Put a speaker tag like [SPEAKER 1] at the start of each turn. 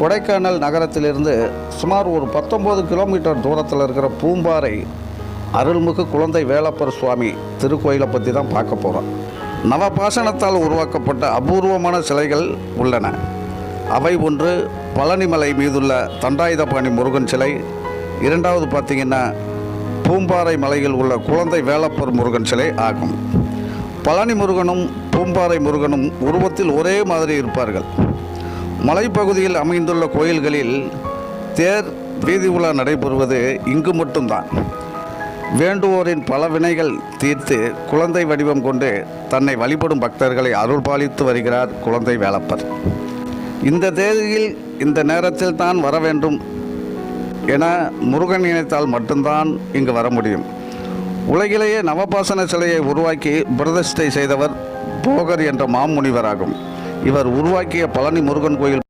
[SPEAKER 1] கொடைக்கானல் நகரத்திலிருந்து சுமார் ஒரு பத்தொம்போது கிலோமீட்டர் தூரத்தில் இருக்கிற பூம்பாறை அருள்மிகு குழந்தை வேலப்பர் சுவாமி திருக்கோயிலை பற்றி தான் பார்க்க போகிறோம் நவபாசனத்தால் உருவாக்கப்பட்ட அபூர்வமான சிலைகள் உள்ளன. அவை ஒன்று பழனிமலை மீதுள்ள தண்டாயுதபாணி முருகன் சிலை இரண்டாவது பார்த்திங்கன்னா பூம்பாறை மலையில் உள்ள குழந்தை வேலப்பர் முருகன் சிலை ஆகும். பழனி முருகனும் பூம்பாறை முருகனும் உருவத்தில் ஒரே மாதிரி இருப்பார்கள். மலைப்பகுதியில் அமைந்துள்ள கோயில்களில் தேர் வீதி உலா நடைபெறுவது இங்கு மட்டும்தான். வேண்டுவோரின் பல வினைகள் தீர்த்து குழந்தை வடிவம் கொண்டு தன்னை வழிபடும் பக்தர்களை அருள்பாலித்து வருகிறார் குழந்தை வேலப்பர். இந்த தேதியில் இந்த நேரத்தில் தான் வர வேண்டும் என முருகன் நினைத்தால் மட்டும்தான் இங்கு வர முடியும். உலகிலேயே நவபாசன சிலையை உருவாக்கி பிரதிஷ்டை செய்தவர் போகர் என்ற மாமுனிவராகும். இவர் உருவாக்கிய பழனி முருகன் கோயில்